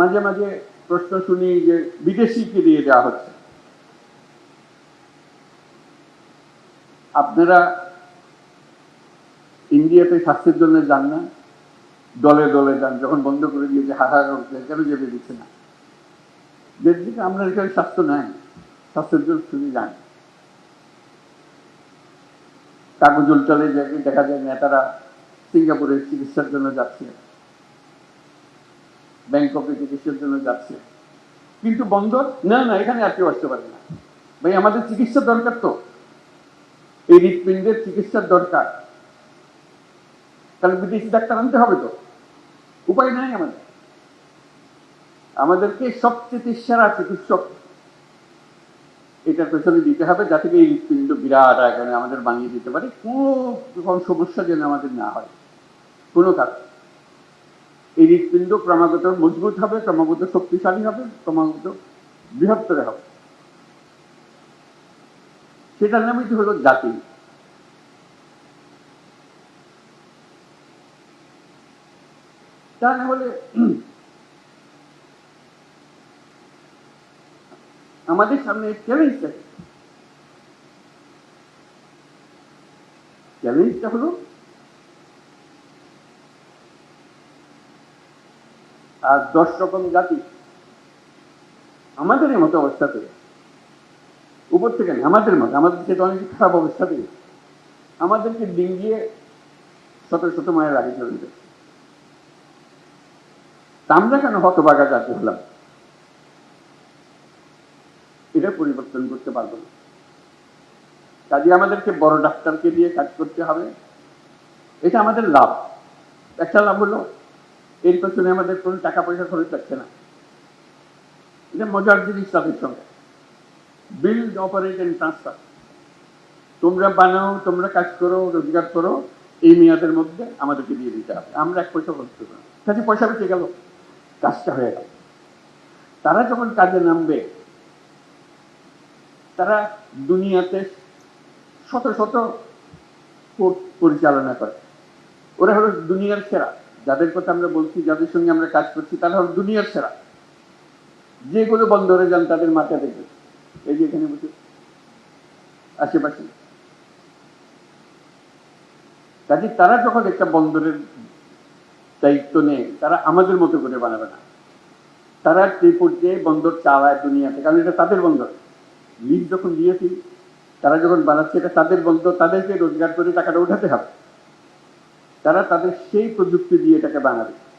মাঝে মাঝে প্রশ্ন শুনি যে বিদেশিকে দিয়ে দেওয়া হচ্ছে। আপনারা ইন্ডিয়াতে স্বাস্থ্যের জন্য যান না, দলে দলে যান, যখন বন্ধ করে দিয়েছে হাহাকার করছে, কেন যেতে দিচ্ছে না? যেদিকে আমরা এখানে স্বাস্থ্য নাই, স্বাস্থ্যের জন্য শুধু যান। কাগজ উল্টালে যে- দেখা যায় নেতারা সিঙ্গাপুরে চিকিৎসার জন্য যাচ্ছে। ব্যাংককে চিকিৎসার জন্য যাচ্ছে। কিন্তু বন্দর, না না, এখানে আর কেউ আসতে পারে না। ভাই, আমাদের চিকিৎসার দরকার তো। এই হৃৎপিণ্ডের চিকিৎসার দরকার। তাহলে বিদেশি ডাক্তার আনতে হবে তো। উপায় নাই আমাদের। আমাদেরকে সবচেয়ে সেরা চিকিৎসক এটার পেছনে দিতে হবে, যাতে এই হৃৎপিণ্ড বিরাট আকারে আমাদের বানিয়ে দিতে পারে। কোনো সমস্যা যেন আমাদের না হয়। কোনো কাজ এই হৃৎপিণ্ড ক্রমাগত মজবুত হবে, ক্রমাগত শক্তিশালী হবে, ক্রমাগত বৃহত্তর হবে সেটার নামই তো হলো জাতি তা না হলে আমাদের সামনে চ্যালেঞ্জটা? চ্যালেঞ্জটা হলো দশ রকম জাতি আমাদের মতো অবস্থাতে উপর থেকে না, আমাদের মতো আমাদের থেকে অনেক খারাপ অবস্থাতে আমাদেরকে ডিঙ্গিয়ে শত শত মায়ের আগে চলে যাচ্ছে আমরা কেন হতবাগা জাতি হলাম? এটা পরিবর্তন করতে পারব না। কাজে আমাদেরকে বড় ডাক্তারকে দিয়ে কাজ করতে হবে। এটা আমাদের লাভ। একটা লাভ হলো এর পেছনে আমাদের কোনো টাকা পয়সা খরচ হচ্ছে না। এটা মজার জিনিস তাদের সঙ্গে। বিল্ড অপারেট এন্ড ট্রান্সফার তোমরা বানাও, তোমরা কাজ করো, রোজগার করো, এই মেয়াদের মধ্যে আমাদেরকে দিয়ে দিতে হবে। আমরা এক পয়সা খরচ করব না। পয়সা বেঁচে গেল, কাজটা হয়ে গেল। তারা যখন কাজে নামবে, তারা দুনিয়াতে শত শত পরিচালনা করে। ওরা হলো দুনিয়ার সেরা। যাদের কথা আমরা বলছি, যাদের সঙ্গে আমরা কাজ করছি, তারা হলো দুনিয়ার সেরা। যেগুলো বন্দরে যান, তাদের মাথা দেখবে এই যে এখানে বসে আশেপাশে। কাজে তারা যখন একটা বন্দরের দায়িত্ব নেয়, তারা আমাদের মতো করে বানাবে না। তারা যে পর্যায়ে বন্দর চালায় দুনিয়াতে, কারণ এটা তাদের বন্দর। লিজ যখন দিয়েছি, তারা যখন বানাচ্ছে, এটা তাদের বন্দর, তাদেরকে রোজগার করে টাকাটা উঠাতে হবে। তারা তাদের সেই প্রযুক্তি দিয়ে এটাকে বানাবে।